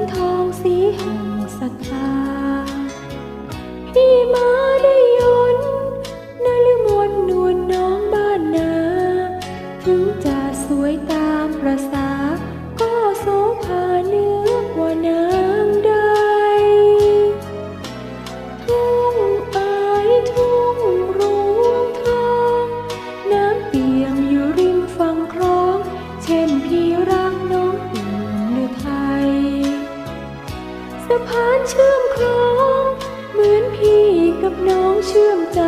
นทองสีแห่งศรัทธาพี่มาได้ยนนลืมวลนวลน้องบ้านนา ถึงจะสวยตามประสา สะพานเชื่อมคลอง เหมือนพี่กับน้องเชื่อมใจ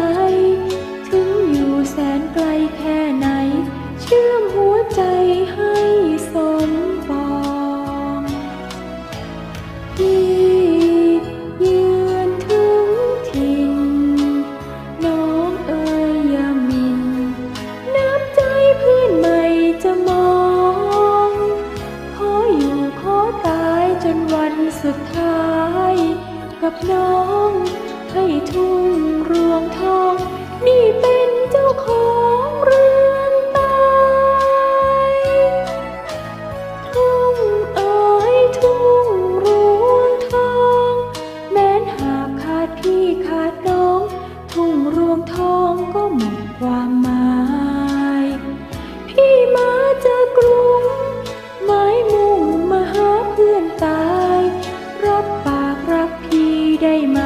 up no. ได้ไหม